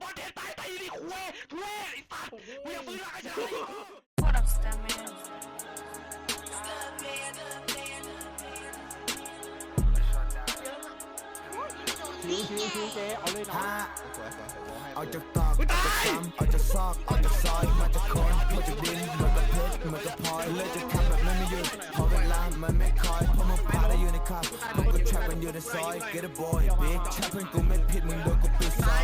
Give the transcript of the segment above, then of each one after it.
บอลเด็ดตายตายดิคุยทุเรศไอ้สัตว์กูยังฟื้นหลังไอ้ชาย What up, Stamina? ชิวชิวชิวเจ๊เอาเลยน้องฮะสวยสวยสวยให้เอาจากตอกเอาจากซ้ำเอาจากซอกเอาจากซอย มาจากคนมาจากดินเหมือนกับเพชรเหมือนกับพลอยเลยจะทำแบบไม่มีหยุดเพราะเวลามันไม่คอยเพราะมันพาได้อยู่ในคับพวกกูแทรปกันอยู่ในซอย get a boy big แค่เพื่อนกูไม่ผิดมึงโดนกูปิดซอยมึงอาจ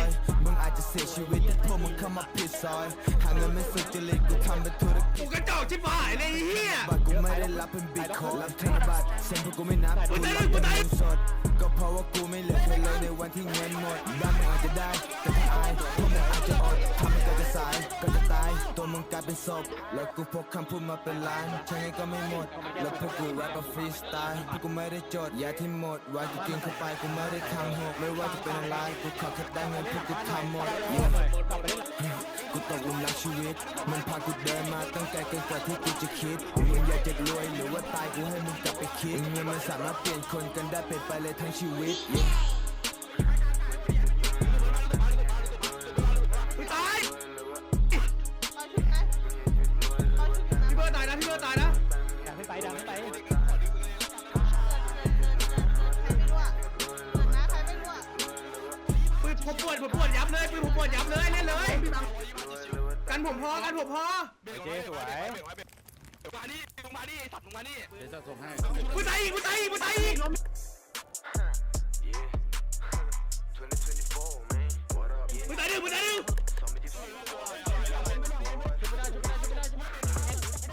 จะ เสียชีวิตแต่พวกมึงเข้ามาผิดซอยหาเงินไม่สุจริตกูทำเป็นธุรกิจกูกระจอกชิบหายเลยไอ้เฮีย บัตรกูไม่ได้รับเป็นบิตคอยรับธนบัตรเซ็นพวกกูไม่นับกูรับเป็นเงินสด ก็เพราะว่ากูไม่เหลือใครเลยในวันที่เงินหมดบ้านมึงอาจจะได้ เป็นศพแล้วกูพกคำพูดมาเป็นล้านใช่ไงก็ไม่หมด แล้วพวกกูแรปแบบฟรีสไตล์พวกกูไม่ได้จดยาที่หมดวากูกินเข้าไปกูไม่ได้ทำหกไม่ว่าจะเป็นอะไรกูขอแค่ได้เงินพวกกูทำหมดกูตกหลุมรักชีวิต มันพากูเดินมาตั้งไกลเกินกว่าที่กูจะคิดมึงอยากจะรวยหรือว่าตายกูให้มึงกลับไปคิดเงินมันสามารถเปลี่ยนคนกันได้เป็นไปเลยทั้งชีวิต ผมปวดผมปวดยับเลยปืนผมปวดยับเลยเล่นเลยกันผมพอกันผมพอเจ๊สวยมาดิมึงมาดิไอ้สัตว์มึงมาดิเดี๋ยวจะส่งให้มึงตายอีกมึงตายอีกมึงตายอีกมึงตายดิมึงตายดิ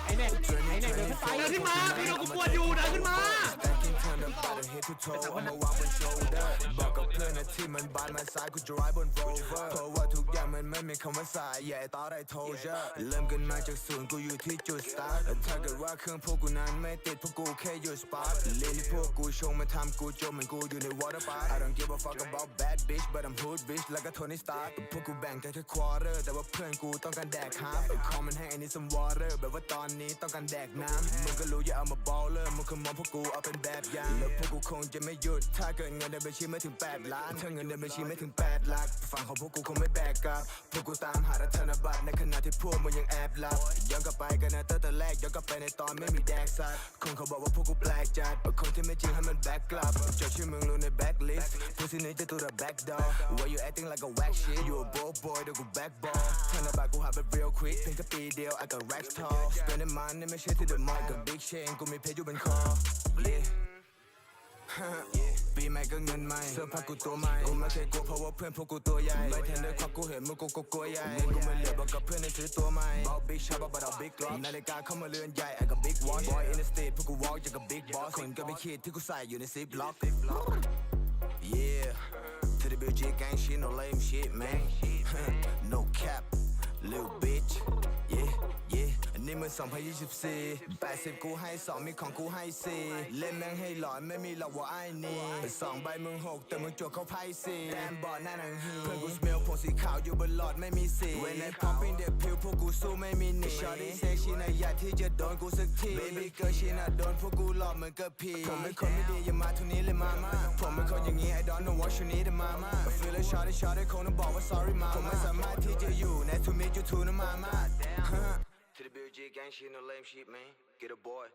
ไอ้เน็ตไอ้เน็ตเดินขึ้นไปเดินขึ้นมาพี่โดนกูปวดอยู่เดินขึ้นมา to toe เอามาวางบน shoulder บอกกับเพื่อนนะที่มันบานมาซ้ายกู drive บน rover เพราะว่าทุกอย่าง มันไม่มีคำว่าสาย yeah I thought I told ya เริ่มกันมาจากศูนย์กูอยู่ที่จุด start ถ้าเกิดว่าเครื่องพวกกูนั้นไม่ติดพวกกูแค่หยุด spark เล่นที่พวกกูชงมาทำกูจมเหมือนกูอยู่ใน water park I don't give a fuck about bad bitch but I'm hood bitch แล้วก็โทนี่ stark พวกกูแบ่งกันแค่ quarter แต่ว่าเพื่อนกูต้องการแดก half คอมมันให้ I need some water แบบว่าตอนนี้ต้องการแดกน้ำมึงก็รู้อย่าเอามา baller มึงคือมองพวกกูเอาเป็นแบบอย่างแล้วพวกกูคงจะไม่หยุดถ้าเกิดเงินในบัญชีไม่ถึง 8 ล้านถ้าเงินในบัญชีไม่ถึง8ลักฝั่งของพวกกูคงไม่แบกกลับพวกกูตามหารัธนบัตรในขณะที่พวกมึงยังแอบหลับย้อนกลับไปกันนะตั้งแต่แรกย้อนกลับไปในตอนไม่มีแดกสัตว์คงเขาบอกว่าพวกกูแปลกจัดคนที่ไม่จริงให้มันแบ็กกลับจดชื่อมึงลงในแบ็กลิสต์ผู้สินี้จะตัว the back door why you acting like a whack shit you a broke boy เดี๋ยวกู back ball ธนบัตรกูหาแบบ real quick เพียงแค่ปีเดียว I got racks tall spending money ไม่ใช่ที่ the mall กับ big chain กูมีเพชรอยู่บนคอ yeah ปีใหม่ก็เงินใหม่เสื้อผ้ากูตัวใหม่กูไม่เคยกลัวเพราะว่าเพื่อนพวกกูตัวใหญ่ไม่ทันได้ควักกูเห็นมึงกูก็กลัวใหญ่เงินกูไม่เหลือบอกกับเพื่อนให้ซื้อตัวใหม่บอกบิ๊กชอบบอกเอาบิ๊กล็อกนาฬิกาเข้ามาเรือนใหญ่ I got big watch boy in the state พวกกู walk อย่างกับ big boss คนก็ไม่คิดที่กูใส่อยู่ใน zip lock yeah to the BG gang shit no lame shit man no cap little bitch yeah yeah อันนี้มัน2024 80 กูให้ 2 มีของกูให้ 4 เล่นแม่งให้หลอนไม่มีหรอกว่าไอ้นี่สองใบมึงหกแต่มึงจวดเข้าไพ่สี่แดมบอดหน้าหนังฮีเพื่อนกูสเมลผมสีขาวอยู่บนหลอดไม่มีสีเว้นในพอมปิ้งเด็กผิวพวกกูสู้ไม่มีหนีชอดี้เซชิน่ะอยากที่จะโดนกูสักที baby girl ชินะโดนพวกกูหลอกเหมือนกับผีผมเป็นคนไม่ดีอย่ามาทุนนี้เลยมามาผมเป็นคนอย่างงี้ I don't know what you need มามา I feel like shawty shawty คงต้องบอกว่า sorry มาผมไม่สามารถที่จะอยู่ Nice to meet you too นะมามา To the BG gang shit no lame shit man. Get a boy